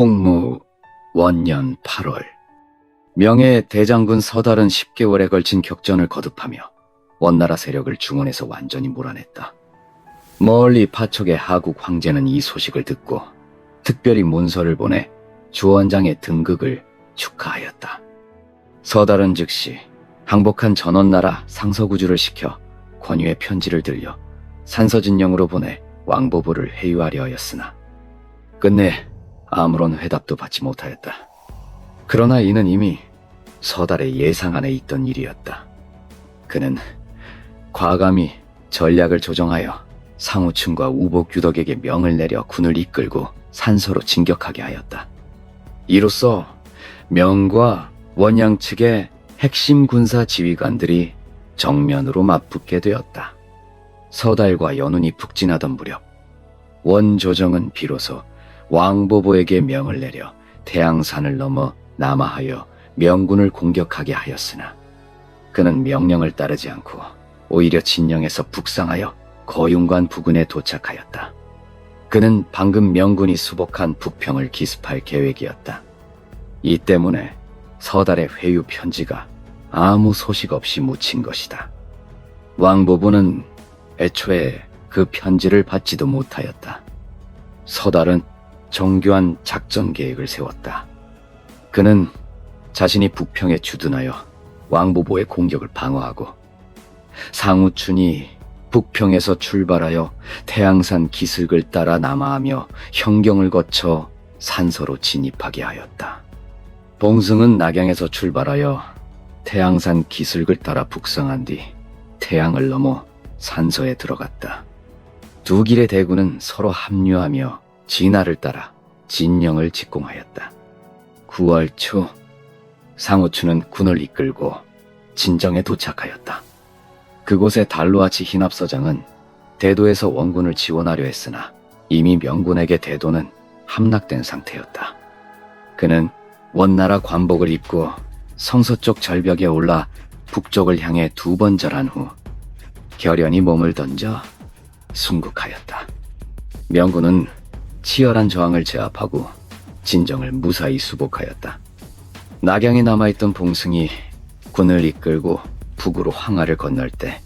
홍무 원년 8월 명예 대장군 서달은 10개월에 걸친 격전을 거듭하며 원나라 세력을 중원에서 완전히 몰아냈다. 멀리 파촉의 하국 황제는 이 소식을 듣고 특별히 문서를 보내 주원장의 등극을 축하하였다. 서달은 즉시 항복한 전원나라 상서구주를 시켜 권유의 편지를 들려 산서진령으로 보내 왕보부를 회유하려 하였으나 끝내 아무런 회답도 받지 못하였다. 그러나 이는 이미 서달의 예상 안에 있던 일이었다. 그는 과감히 전략을 조정하여 상우층과 우복규덕에게 명을 내려 군을 이끌고 산서로 진격하게 하였다. 이로써 명과 원양 측의 핵심 군사 지휘관들이 정면으로 맞붙게 되었다. 서달과 연운이 북진하던 무렵 원조정은 비로소 왕보보에게 명을 내려 태양산을 넘어 남하하여 명군을 공격하게 하였으나 그는 명령을 따르지 않고 오히려 진영에서 북상하여 거윤관 부근에 도착하였다. 그는 방금 명군이 수복한 북평을 기습할 계획이었다. 이 때문에 서달의 회유 편지가 아무 소식 없이 묻힌 것이다. 왕보부는 애초에 그 편지를 받지도 못하였다. 서달은 정교한 작전 계획을 세웠다. 그는 자신이 북평에 주둔하여 왕보보의 공격을 방어하고 상우춘이 북평에서 출발하여 태양산 기슭을 따라 남하하며 현경을 거쳐 산서로 진입하게 하였다. 봉승은 낙양에서 출발하여 태양산 기슭을 따라 북상한 뒤 태양을 넘어 산서에 들어갔다. 두 길의 대군은 서로 합류하며 진화를 따라 진영을 직공하였다. 9월 초 상우추는 군을 이끌고 진정에 도착하였다. 그곳의 달로아치 hin압서장은 대도에서 원군을 지원하려 했으나 이미 명군에게 대도는 함락된 상태였다. 그는 원나라 관복을 입고 성서 쪽 절벽에 올라 북쪽을 향해 두 번 절한 후 결연히 몸을 던져 순국하였다. 명군은 치열한 저항을 제압하고 진정을 무사히 수복하였다. 낙양에 남아있던 봉승이 군을 이끌고 북으로 황하를 건널 때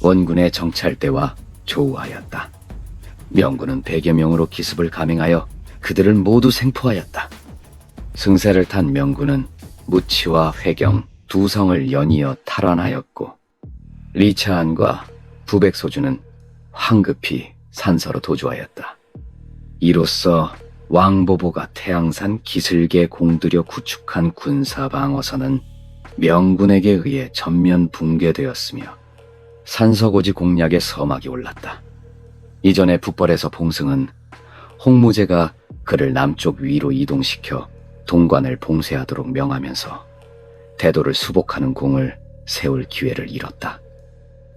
원군의 정찰대와 조우하였다. 명군은 백여 명으로 기습을 감행하여 그들을 모두 생포하였다. 승세를 탄 명군은 무치와 회경 두 성을 연이어 탈환하였고 리차안과 부백소주는 황급히 산서로 도주하였다. 이로써 왕보보가 태양산 기슭에 공들여 구축한 군사방어선은 명군에게 의해 전면 붕괴되었으며 산서고지 공략의 서막이 올랐다. 이전에 북벌에서 봉승은 홍무제가 그를 남쪽 위로 이동시켜 동관을 봉쇄하도록 명하면서 대도를 수복하는 공을 세울 기회를 잃었다.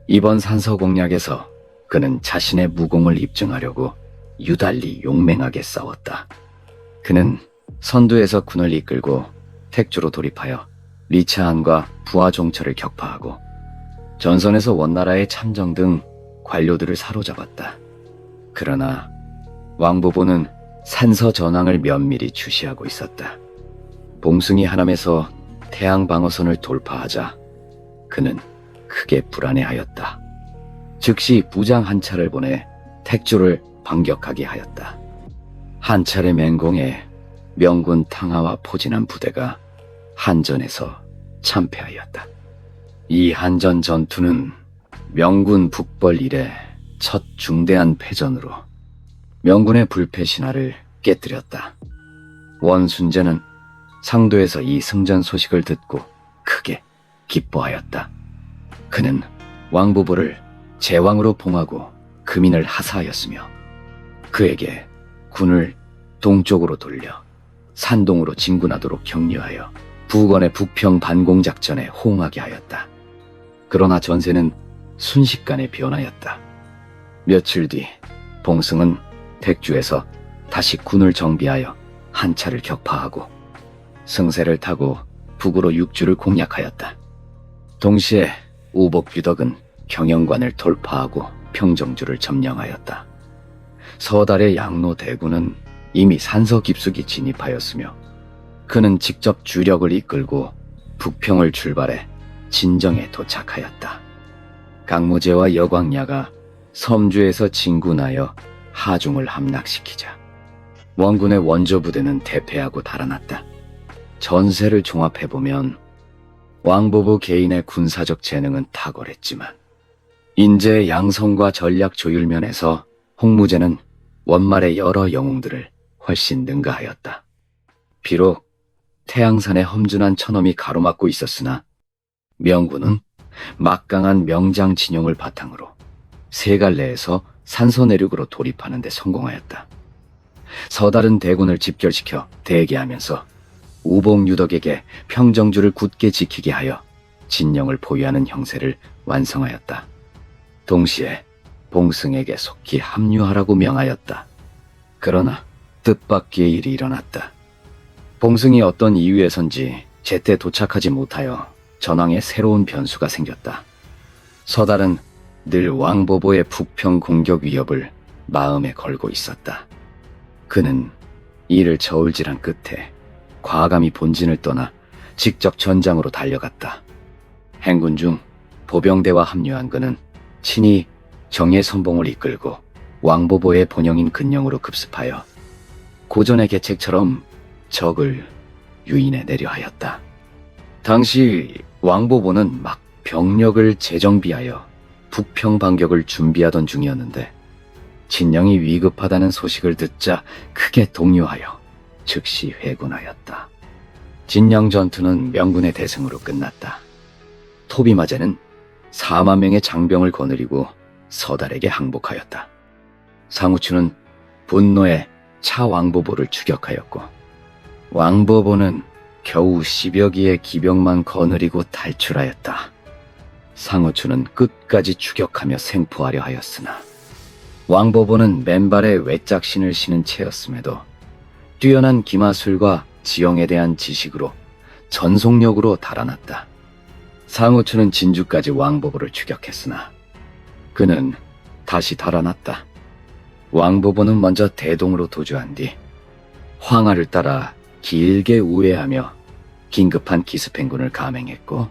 이번 산서 공략에서 그는 자신의 무공을 입증하려고 유달리 용맹하게 싸웠다. 그는 선두에서 군을 이끌고 택주로 돌입하여 리차안과 부하종처를 격파하고 전선에서 원나라의 참정 등 관료들을 사로잡았다. 그러나 왕보보는 산서 전황을 면밀히 주시하고 있었다. 봉승이 하남에서 태양 방어선을 돌파하자 그는 크게 불안해하였다. 즉시 부장 한 차를 보내 택주를 반격하게 하였다. 한 차례 맹공에 명군 탕하와 포진한 부대가 한전에서 참패하였다. 이 한전 전투는 명군 북벌 이래 첫 중대한 패전으로 명군의 불패 신화를 깨뜨렸다. 원순재는 상도에서 이 승전 소식을 듣고 크게 기뻐하였다. 그는 왕부부를 제왕으로 봉하고 금인을 하사하였으며 그에게 군을 동쪽으로 돌려 산동으로 진군하도록 격려하여 부건의 북평 반공 작전에 호응하게 하였다. 그러나 전세는 순식간에 변하였다. 며칠 뒤 봉승은 택주에서 다시 군을 정비하여 한 차를 격파하고 승세를 타고 북으로 육주를 공략하였다. 동시에 우복규덕은 경영관을 돌파하고 평정주를 점령하였다. 서달의 양로 대군은 이미 산서 깊숙이 진입하였으며 그는 직접 주력을 이끌고 북평을 출발해 진정에 도착하였다. 강무제와 여광야가 섬주에서 진군하여 하중을 함락시키자 원군의 원조 부대는 대패하고 달아났다. 전세를 종합해보면 왕보부 개인의 군사적 재능은 탁월했지만 인재의 양성과 전략 조율 면에서 홍무제는 원말의 여러 영웅들을 훨씬 능가하였다. 비록 태양산의 험준한 천엄이 가로막고 있었으나 명군은 막강한 명장 진용을 바탕으로 세 갈래에서 산소 내륙으로 돌입하는 데 성공하였다. 서다른 대군을 집결시켜 대기하면서 우봉 유덕에게 평정주를 굳게 지키게 하여 진영을 보유하는 형세를 완성하였다. 동시에 봉승에게 속히 합류하라고 명하였다. 그러나 뜻밖의 일이 일어났다. 봉승이 어떤 이유에선지 제때 도착하지 못하여 전황에 새로운 변수가 생겼다. 서달은 늘 왕보보의 북평 공격 위협을 마음에 걸고 있었다. 그는 이를 저울질한 끝에 과감히 본진을 떠나 직접 전장으로 달려갔다. 행군 중 보병대와 합류한 그는 친히 정예 선봉을 이끌고 왕보보의 본영인 근영으로 급습하여 고전의 계책처럼 적을 유인해 내려 하였다. 당시 왕보보는 막 병력을 재정비하여 북평 반격을 준비하던 중이었는데 진영이 위급하다는 소식을 듣자 크게 동요하여 즉시 회군하였다. 진영 전투는 명군의 대승으로 끝났다. 토비마제는 4만 명의 장병을 거느리고 서달에게 항복하였다. 상우추는 분노에 차 왕보보를 추격하였고 왕보보는 겨우 10여 기의 기병만 거느리고 탈출하였다. 상우추는 끝까지 추격하며 생포하려 하였으나 왕보보는 맨발에 외짝신을 신은 채였음에도 뛰어난 기마술과 지형에 대한 지식으로 전속력으로 달아났다. 상우추는 진주까지 왕보보를 추격했으나 그는 다시 달아났다. 왕보보는 먼저 대동으로 도주한 뒤 황하를 따라 길게 우회하며 긴급한 기습행군을 감행했고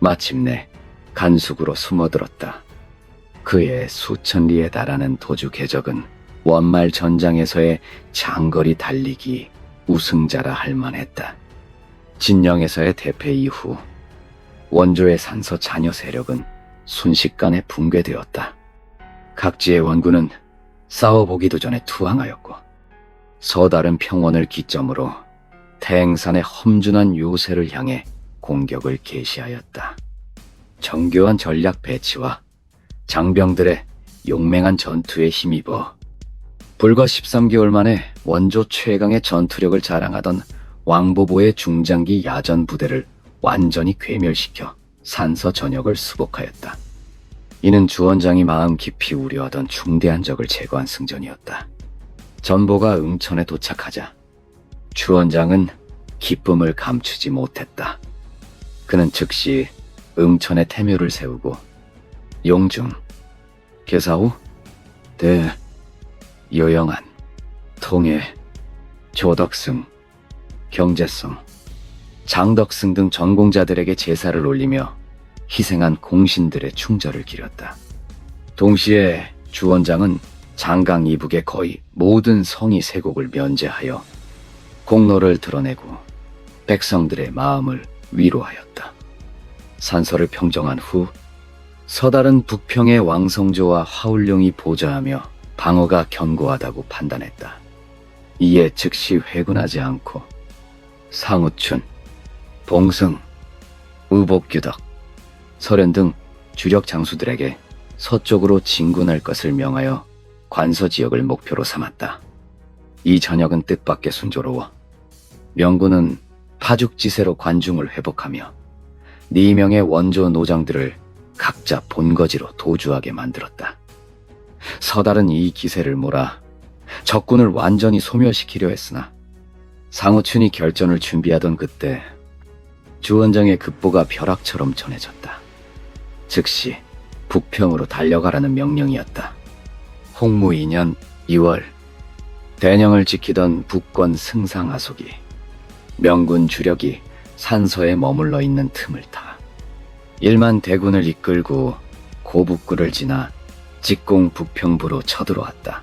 마침내 간숙으로 숨어들었다. 그의 수천 리에 달하는 도주 궤적은 원말 전장에서의 장거리 달리기 우승자라 할 만했다. 진영에서의 대패 이후 원조의 산서 자녀 세력은 순식간에 붕괴되었다. 각지의 원군은 싸워보기도 전에 투항하였고 서다른 평원을 기점으로 태행산의 험준한 요새를 향해 공격을 개시하였다. 정교한 전략 배치와 장병들의 용맹한 전투에 힘입어 불과 13개월 만에 원조 최강의 전투력을 자랑하던 왕보보의 중장기 야전 부대를 완전히 괴멸시켜 산서 전역을 수복하였다. 이는 주원장이 마음 깊이 우려하던 중대한 적을 제거한 승전이었다. 전보가 응천에 도착하자 주원장은 기쁨을 감추지 못했다. 그는 즉시 응천에 태묘를 세우고 용준, 계사후, 대, 여영한, 통해, 조덕승, 경제성, 장덕승 등 전공자들에게 제사를 올리며 희생한 공신들의 충절을 기렸다. 동시에 주원장은 장강 이북의 거의 모든 성이 세곡을 면제하여 공로를 드러내고 백성들의 마음을 위로하였다. 산서를 평정한 후 서달은 북평의 왕성조와 화울룡이 보좌하며 방어가 견고하다고 판단했다. 이에 즉시 회군하지 않고 상우춘, 봉승, 의복규덕, 설현 등 주력 장수들에게 서쪽으로 진군할 것을 명하여 관서 지역을 목표로 삼았다. 이 전역은 뜻밖의 순조로워 명군은 파죽지세로 관중을 회복하며 네 명의 원조 노장들을 각자 본거지로 도주하게 만들었다. 서달은 이 기세를 몰아 적군을 완전히 소멸시키려 했으나 상우춘이 결전을 준비하던 그때 주원장의 급보가 벼락처럼 전해졌다. 즉시 북평으로 달려가라는 명령이었다. 홍무 2년 2월 대령을 지키던 북권 승상하속이 명군 주력이 산서에 머물러 있는 틈을 타 일만 대군을 이끌고 고북구를 지나 직공 북평부로 쳐들어왔다.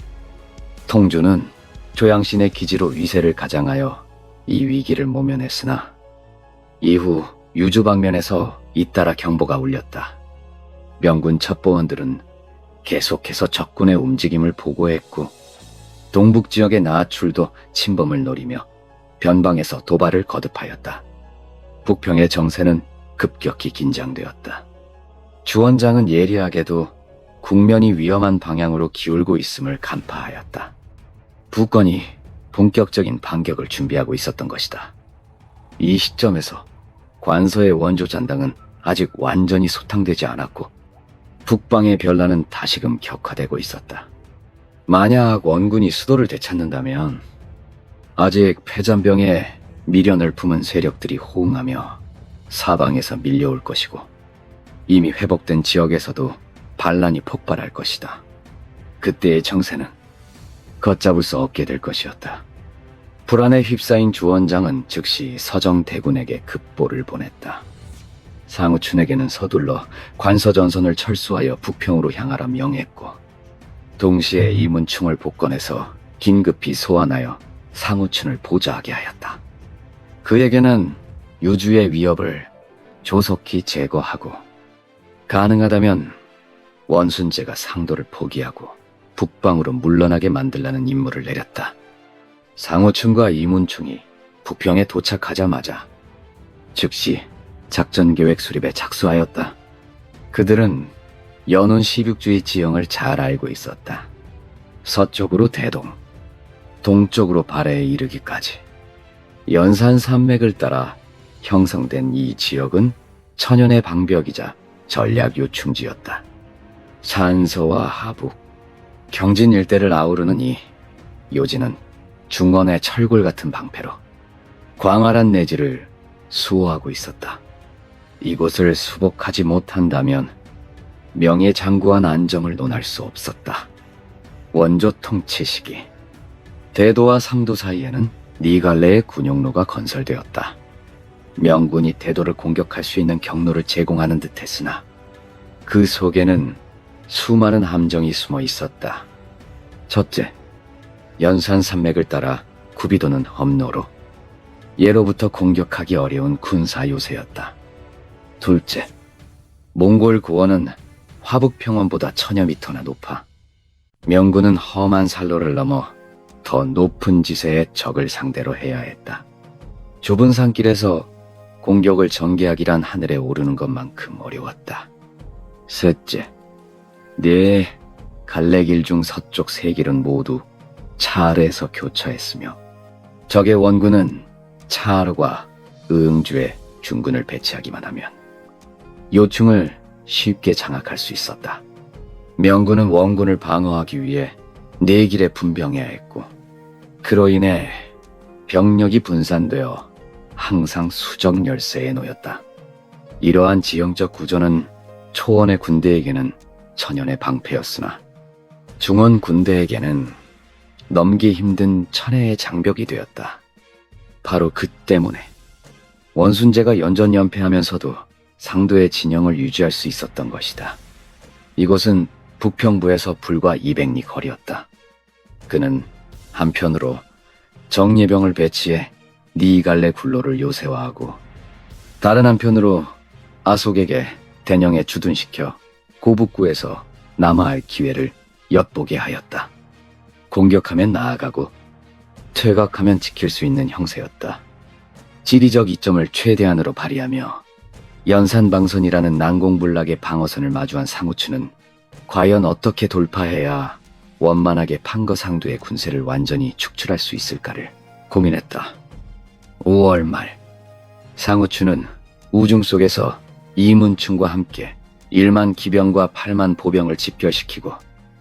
통주는 조양신의 기지로 위세를 가장하여 이 위기를 모면했으나 이후 유주 방면에서 잇따라 경보가 울렸다. 명군 첩보원들은 계속해서 적군의 움직임을 보고했고 동북 지역의 나아출도 침범을 노리며 변방에서 도발을 거듭하였다. 북평의 정세는 급격히 긴장되었다. 주원장은 예리하게도 국면이 위험한 방향으로 기울고 있음을 간파하였다. 북권이 본격적인 반격을 준비하고 있었던 것이다. 이 시점에서 관서의 원조 잔당은 아직 완전히 소탕되지 않았고 북방의 변란은 다시금 격화되고 있었다. 만약 원군이 수도를 되찾는다면 아직 패잔병에 미련을 품은 세력들이 호응하며 사방에서 밀려올 것이고 이미 회복된 지역에서도 반란이 폭발할 것이다. 그때의 정세는 걷잡을 수 없게 될 것이었다. 불안에 휩싸인 주원장은 즉시 서정 대군에게 급보를 보냈다. 상우춘에게는 서둘러 관서전선을 철수하여 북평으로 향하라 명했고 동시에 이문충을 복권해서 긴급히 소환하여 상우춘을 보좌하게 하였다. 그에게는 유주의 위협을 조속히 제거하고 가능하다면 원순제가 상도를 포기하고 북방으로 물러나게 만들라는 임무를 내렸다. 상호충과 이문충이 북평에 도착하자마자 즉시 작전 계획 수립에 착수하였다. 그들은 연운 16주의 지형을 잘 알고 있었다. 서쪽으로 대동, 동쪽으로 발해에 이르기까지 연산 산맥을 따라 형성된 이 지역은 천연의 방벽이자 전략 요충지였다. 산서와 하북, 경진 일대를 아우르는 이 요지는 중원의 철골 같은 방패로 광활한 내지를 수호하고 있었다. 이곳을 수복하지 못한다면 명예장구한 안정을 논할 수 없었다. 원조 통치 시기 대도와 상도 사이에는 니갈레의 군용로가 건설되었다. 명군이 대도를 공격할 수 있는 경로를 제공하는 듯했으나 그 속에는 수많은 함정이 숨어 있었다. 첫째, 연산 산맥을 따라 구비도는 엄로로 예로부터 공격하기 어려운 군사 요새였다. 둘째, 몽골 구원은 화북평원보다 천여 미터나 높아 명군은 험한 산로를 넘어 더 높은 지세의 적을 상대로 해야 했다. 좁은 산길에서 공격을 전개하기란 하늘에 오르는 것만큼 어려웠다. 셋째, 네 갈래길 중 서쪽 세 길은 모두 차르에서 교차했으며 적의 원군은 차르과 응주에 중군을 배치하기만 하면 요충을 쉽게 장악할 수 있었다. 명군은 원군을 방어하기 위해 네 길에 분병해야 했고 그로 인해 병력이 분산되어 항상 수적 열세에 놓였다. 이러한 지형적 구조는 초원의 군대에게는 천연의 방패였으나 중원 군대에게는 넘기 힘든 천혜의 장벽이 되었다. 바로 그 때문에 원순제가 연전연패하면서도 상도의 진영을 유지할 수 있었던 것이다. 이곳은 북평부에서 불과 200리 거리였다. 그는 한편으로 정예병을 배치해 니갈레 굴로를 요새화하고 다른 한편으로 아속에게 대령에 주둔시켜 고북구에서 남아할 기회를 엿보게 하였다. 공격하면 나아가고 퇴각하면 지킬 수 있는 형세였다. 지리적 이점을 최대한으로 발휘하며 연산방선이라는 난공불락의 방어선을 마주한 상우추는 과연 어떻게 돌파해야 원만하게 판거상도의 군세를 완전히 축출할 수 있을까를 고민했다. 5월 말 상우추는 우중 속에서 이문충과 함께 1만 기병과 8만 보병을 집결시키고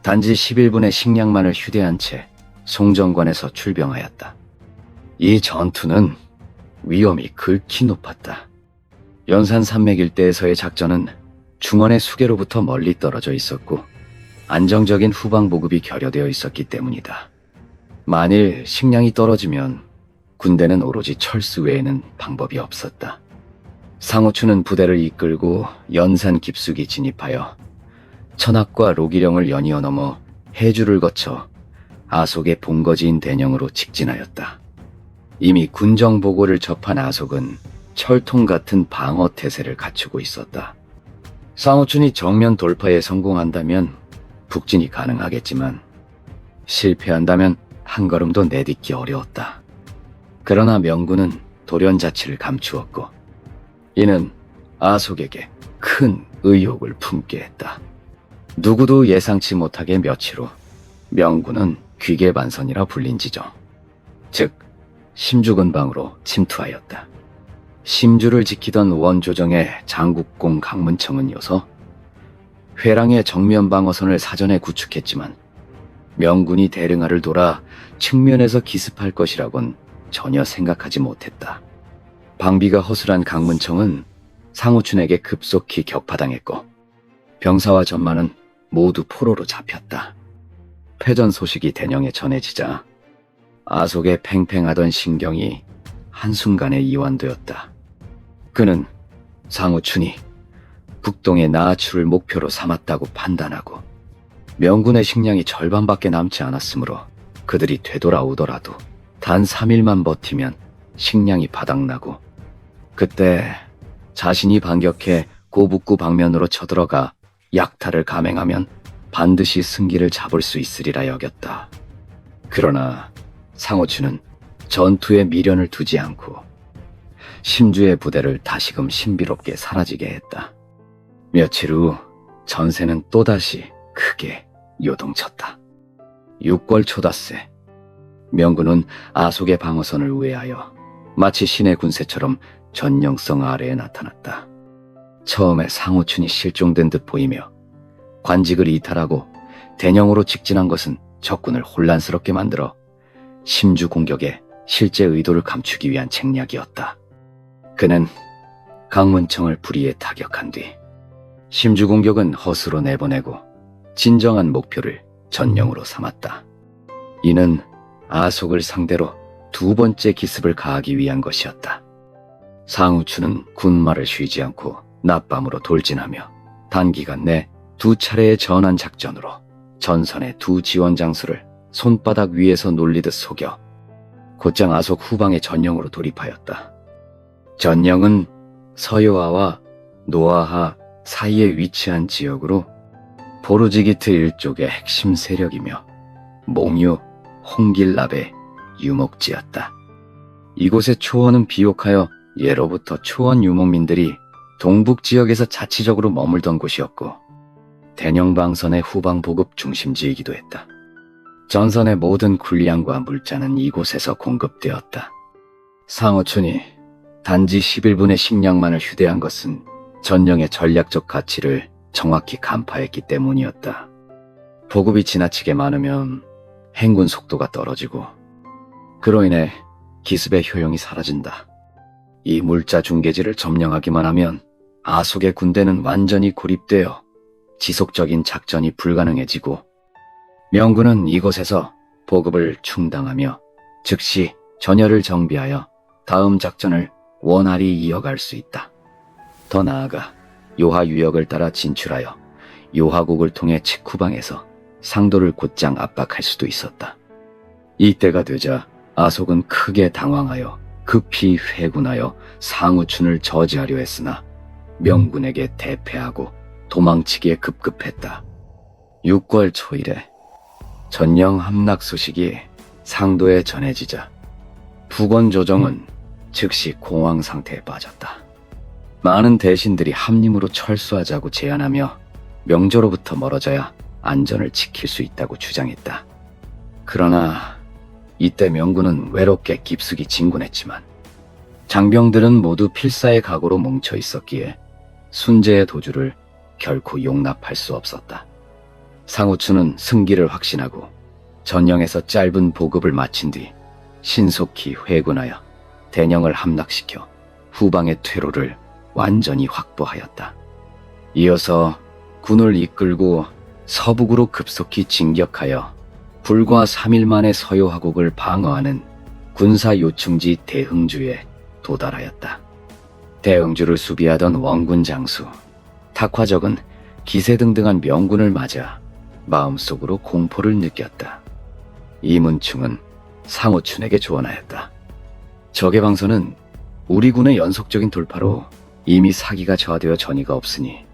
단지 11분의 식량만을 휴대한 채 송정관에서 출병하였다. 이 전투는 위험이 극히 높았다. 연산 산맥 일대에서의 작전은 중원의 수계로부터 멀리 떨어져 있었고 안정적인 후방 보급이 결여되어 있었기 때문이다. 만일 식량이 떨어지면 군대는 오로지 철수 외에는 방법이 없었다. 상호추는 부대를 이끌고 연산 깊숙이 진입하여 천악과 로기령을 연이어 넘어 해주를 거쳐 아속의 본거지인 대령으로 직진하였다. 이미 군정 보고를 접한 아속은 철통 같은 방어 태세를 갖추고 있었다. 상호춘이 정면 돌파에 성공한다면 북진이 가능하겠지만 실패한다면 한 걸음도 내딛기 어려웠다. 그러나 명군은 돌연 자치를 감추었고 이는 아속에게 큰 의욕을 품게 했다. 누구도 예상치 못하게 며칠 후 명군은 귀계반선이라 불린 지점, 즉 심주근방으로 침투하였다. 심주를 지키던 원조정의 장국공 강문청은 요서 회랑의 정면 방어선을 사전에 구축했지만 명군이 대릉하를 돌아 측면에서 기습할 것이라곤 전혀 생각하지 못했다. 방비가 허술한 강문청은 상우춘에게 급속히 격파당했고 병사와 전만은 모두 포로로 잡혔다. 패전 소식이 대령에 전해지자 아속에 팽팽하던 신경이 한순간에 이완되었다. 그는 상우춘이 북동의 나아추를 목표로 삼았다고 판단하고 명군의 식량이 절반밖에 남지 않았으므로 그들이 되돌아오더라도 단 3일만 버티면 식량이 바닥나고 그때 자신이 반격해 고북구 방면으로 쳐들어가 약탈을 감행하면 반드시 승기를 잡을 수 있으리라 여겼다. 그러나 상호추는 전투에 미련을 두지 않고 심주의 부대를 다시금 신비롭게 사라지게 했다. 며칠 후 전세는 또다시 크게 요동쳤다. 6월 초닷새 명군은 아속의 방어선을 우회하여 마치 신의 군세처럼 전령성 아래에 나타났다. 처음에 상호춘이 실종된 듯 보이며 관직을 이탈하고 대령으로 직진한 것은 적군을 혼란스럽게 만들어 심주 공격에 실제 의도를 감추기 위한 책략이었다. 그는 강문청을 불의에 타격한 뒤 심주 공격은 허수로 내보내고 진정한 목표를 전령으로 삼았다. 이는 아속을 상대로 두 번째 기습을 가하기 위한 것이었다. 상우추는 군마를 쉬지 않고 낮밤으로 돌진하며 단기간 내 두 차례의 전환 작전으로 전선의 두 지원 장소를 손바닥 위에서 놀리듯 속여 곧장 아속 후방의 전령으로 돌입하였다. 전령은 서요하와 노아하 사이에 위치한 지역으로 보르지기트 일족의 핵심 세력이며 몽유, 홍길납의 유목지였다. 이곳의 초원은 비옥하여 예로부터 초원 유목민들이 동북 지역에서 자치적으로 머물던 곳이었고 대령방선의 후방 보급 중심지이기도 했다. 전선의 모든 군량과 물자는 이곳에서 공급되었다. 상어춘이 단지 11분의 식량만을 휴대한 것은 전령의 전략적 가치를 정확히 간파했기 때문이었다. 보급이 지나치게 많으면 행군 속도가 떨어지고 그로 인해 기습의 효용이 사라진다. 이 물자 중계지를 점령하기만 하면 아속의 군대는 완전히 고립되어 지속적인 작전이 불가능해지고 명군은 이곳에서 보급을 충당하며 즉시 전열을 정비하여 다음 작전을 원활히 이어갈 수 있다. 더 나아가 요하 유역을 따라 진출하여 요하국을 통해 직후방에서 상도를 곧장 압박할 수도 있었다. 이때가 되자 아속은 크게 당황하여 급히 회군하여 상우춘을 저지하려 했으나 명군에게 대패하고 도망치기에 급급했다. 6월 초일에 전령 함락 소식이 상도에 전해지자 북원 조정은 즉시 공황 상태에 빠졌다. 많은 대신들이 함림으로 철수하자고 제안하며 명조로부터 멀어져야 안전을 지킬 수 있다고 주장했다. 그러나 이때 명군은 외롭게 깊숙이 진군했지만 장병들은 모두 필사의 각오로 뭉쳐 있었기에 순재의 도주를 결코 용납할 수 없었다. 상우추는 승기를 확신하고 전령에서 짧은 보급을 마친 뒤 신속히 회군하여 대령을 함락시켜 후방의 퇴로를 완전히 확보하였다. 이어서 군을 이끌고 서북으로 급속히 진격하여 불과 3일 만에 서요화국을 방어하는 군사 요충지 대흥주에 도달하였다. 대흥주를 수비하던 원군 장수 탁화적은 기세등등한 명군을 맞아 마음속으로 공포를 느꼈다. 이문충은 상호춘에게 조언하였다. 적의 방선은 우리 군의 연속적인 돌파로 이미 사기가 저하되어 전이가 없으니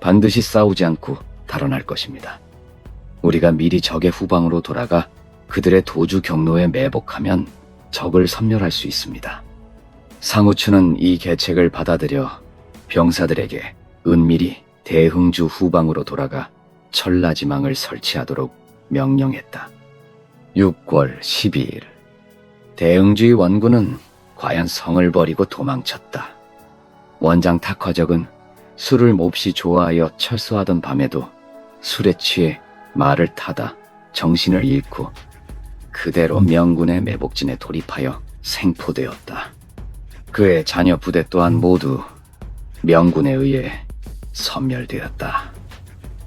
반드시 싸우지 않고 달아날 것입니다. 우리가 미리 적의 후방으로 돌아가 그들의 도주 경로에 매복하면 적을 섬멸할 수 있습니다. 상우추는 이 계책을 받아들여 병사들에게 은밀히 대흥주 후방으로 돌아가 천라지망을 설치하도록 명령했다. 6월 12일 대흥주의 원군은 과연 성을 버리고 도망쳤다. 원장 탁화적은 술을 몹시 좋아하여 철수하던 밤에도 술에 취해 말을 타다 정신을 잃고 그대로 명군의 매복진에 돌입하여 생포되었다. 그의 자녀 부대 또한 모두 명군에 의해 섬멸되었다.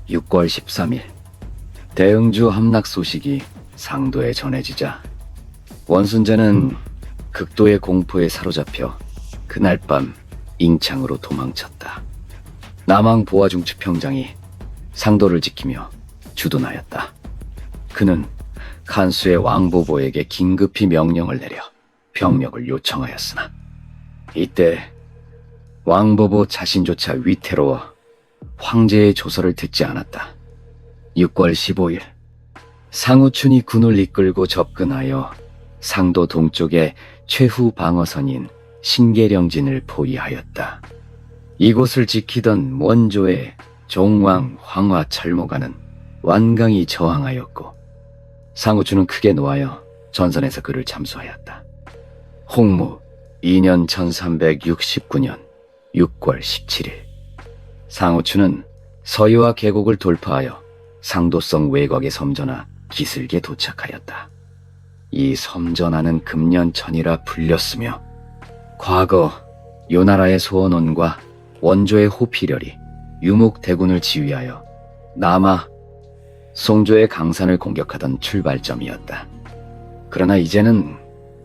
6월 13일 대흥주 함락 소식이 상도에 전해지자 원순재는 극도의 공포에 사로잡혀 그날 밤 잉창으로 도망쳤다. 남항 보아중추 평장이 상도를 지키며 주둔하였다. 그는 칸수의 왕보보에게 긴급히 명령을 내려 병력을 요청하였으나 이때 왕보보 자신조차 위태로워 황제의 조서를 듣지 않았다. 6월 15일 상우춘이 군을 이끌고 접근하여 상도 동쪽의 최후 방어선인 신계령진을 포위하였다. 이곳을 지키던 원조의 종왕 황화 철모가는 완강히 저항하였고 상우추는 크게 놓아여 전선에서 그를 참수하였다. 홍무 2년 1369년 6월 17일 상우추는 서유와 계곡을 돌파하여 상도성 외곽의 섬전하 기슭에 도착하였다. 이 섬전하는 금년천이라 불렸으며 과거 요나라의 소원원과 원조의 호피렬이 유목대군을 지휘하여 남아 송조의 강산을 공격하던 출발점이었다. 그러나 이제는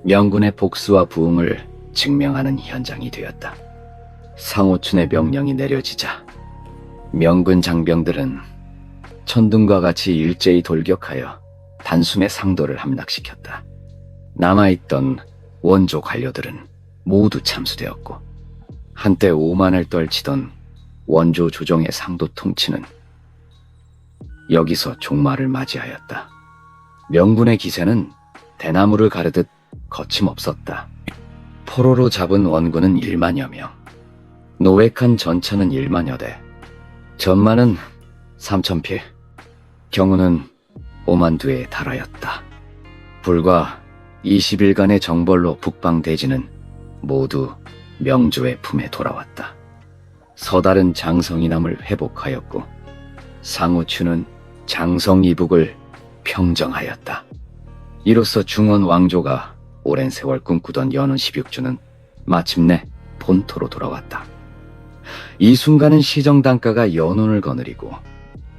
명군의 복수와 부흥을 증명하는 현장이 되었다. 상호춘의 명령이 내려지자 명군 장병들은 천둥과 같이 일제히 돌격하여 단숨에 상도를 함락시켰다. 남아있던 원조 관료들은 모두 참수되었고 한때 오만을 떨치던 원조 조정의 상도 통치는 여기서 종말을 맞이하였다. 명군의 기세는 대나무를 가르듯 거침없었다. 포로로 잡은 원군은 1만여 명, 노획한 전차는 1만여 대, 전마는 3천 피, 경우는 5만 두에 달하였다. 불과 20일간의 정벌로 북방 대지는 모두 명조의 품에 돌아왔다. 서다른 장성이남을 회복하였고 상우추는 장성 이북을 평정하였다. 이로써 중원 왕조가 오랜 세월 꿈꾸던 연운 16주는 마침내 본토로 돌아왔다. 이 순간은 시정 단가가 연운을 거느리고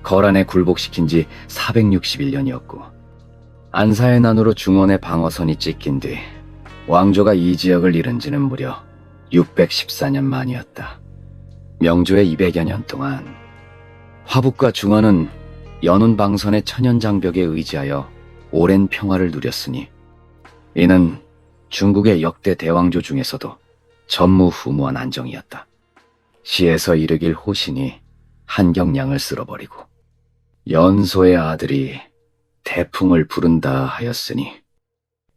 거란에 굴복시킨 지 461년이었고 안사의 난으로 중원의 방어선이 찍힌 뒤 왕조가 이 지역을 잃은 지는 무려 614년 만이었다. 명조의 200여 년 동안 화북과 중원은 연운 방선의 천연 장벽에 의지하여 오랜 평화를 누렸으니 이는 중국의 역대 대왕조 중에서도 전무후무한 안정이었다. 시에서 이르길 호신이 한경량을 쓸어버리고 연소의 아들이 태풍을 부른다 하였으니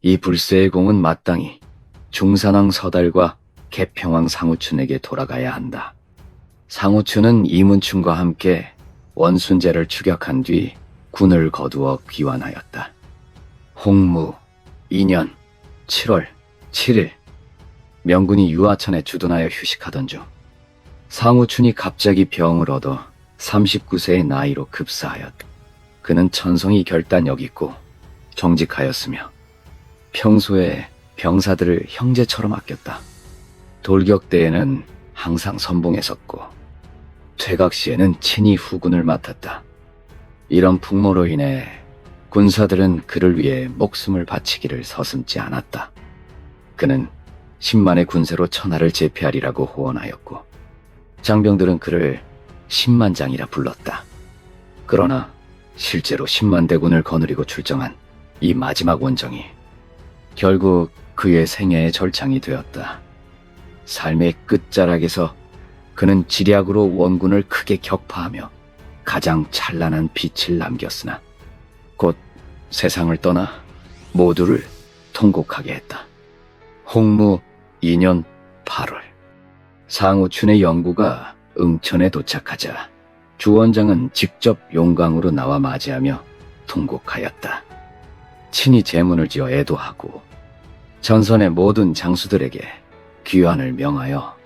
이 불세의 공은 마땅히 중산왕 서달과 개평왕 상우춘에게 돌아가야 한다. 상우춘은 이문춘과 함께 원순제를 추격한 뒤 군을 거두어 귀환하였다. 홍무 2년 7월 7일 명군이 유아천에 주둔하여 휴식하던 중 상우춘이 갑자기 병을 얻어 39세의 나이로 급사하였다. 그는 천성이 결단력 있고 정직하였으며 평소에 병사들을 형제처럼 아꼈다. 돌격 때에는 항상 선봉에 섰고 퇴각 시에는 친히 후군을 맡았다. 이런 풍모로 인해 군사들은 그를 위해 목숨을 바치기를 서슴지 않았다. 그는 10만의 군세로 천하를 제패하리라고 호언하였고 장병들은 그를 10만 장이라 불렀다. 그러나 실제로 10만 대군을 거느리고 출정한 이 마지막 원정이 결국 그의 생애의 절창이 되었다. 삶의 끝자락에서 그는 지략으로 원군을 크게 격파하며 가장 찬란한 빛을 남겼으나 곧 세상을 떠나 모두를 통곡하게 했다. 홍무 2년 8월 상우춘의 영구가 응천에 도착하자 주원장은 직접 용광으로 나와 맞이하며 통곡하였다. 친히 제문을 지어 애도하고 전선의 모든 장수들에게 귀환을 명하여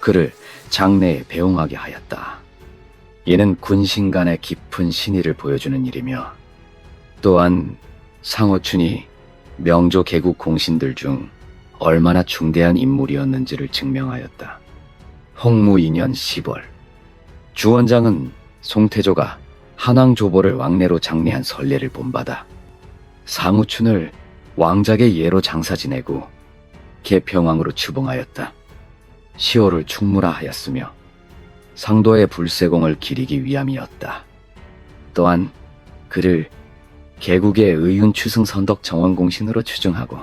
그를 장내에 배웅하게 하였다. 이는 군신 간의 깊은 신의를 보여주는 일이며 또한 상호춘이 명조 개국 공신들 중 얼마나 중대한 인물이었는지를 증명하였다. 홍무 2년 10월 주원장은 송태조가 한왕 조보를 왕래로 장례한 선례를 본받아 상우춘을 왕작의 예로 장사 지내고 개평왕으로 추봉하였다. 시호를 충무라하였으며 상도의 불세공을 기리기 위함이었다. 또한 그를 개국의 의윤 추승 선덕 정원공신으로 추증하고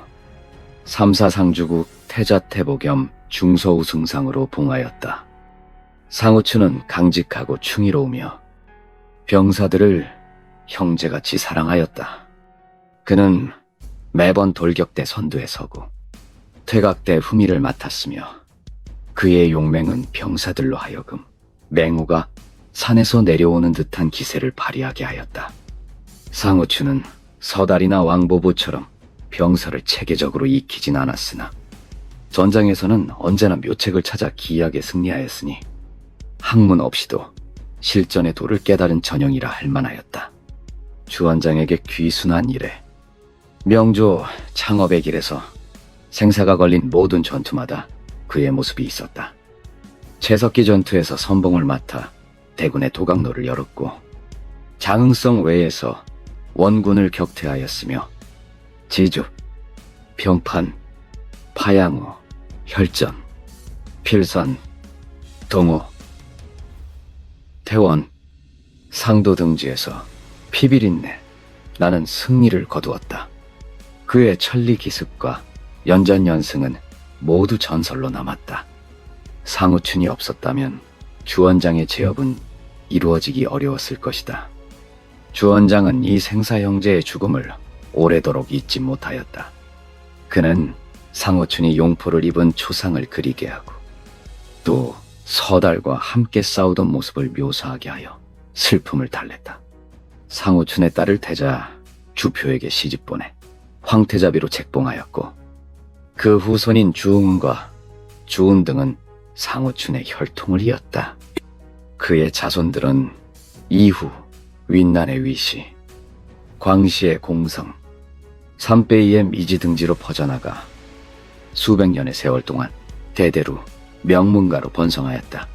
삼사상주국 태자태보 겸 중서우승상으로 봉하였다. 상우추는 강직하고 충의로우며 병사들을 형제같이 사랑하였다. 그는 매번 돌격대 선두에 서고 퇴각대 후미를 맡았으며 그의 용맹은 병사들로 하여금 맹우가 산에서 내려오는 듯한 기세를 발휘하게 하였다. 상우추는 서달이나 왕보부처럼 병사를 체계적으로 익히진 않았으나 전장에서는 언제나 묘책을 찾아 기이하게 승리하였으니 학문 없이도 실전의 도를 깨달은 전형이라 할 만하였다. 주원장에게 귀순한 일에 명조 창업의 길에서 생사가 걸린 모든 전투마다 그의 모습이 있었다. 채석기 전투에서 선봉을 맡아 대군의 도각로를 열었고 장흥성 외에서 원군을 격퇴하였으며 지주, 평판, 파양우, 혈전, 필선, 동호, 태원, 상도 등지에서 피비린내 나는 승리를 거두었다. 그의 천리 기습과 연전 연승은 모두 전설로 남았다. 상우춘이 없었다면 주원장의 제업은 이루어지기 어려웠을 것이다. 주원장은 이 생사 형제의 죽음을 오래도록 잊지 못하였다. 그는 상호춘이 용포를 입은 초상을 그리게 하고 또 서달과 함께 싸우던 모습을 묘사하게 하여 슬픔을 달랬다. 상호춘의 딸을 태자 주표에게 시집 보내 황태자비로 책봉하였고 그 후손인 주웅과 주운 등은 상호춘의 혈통을 이었다. 그의 자손들은 이후 윈난의 위시, 광시의 공성, 삼베이의 미지 등지로 퍼져나가 수백 년의 세월 동안 대대로 명문가로 번성하였다.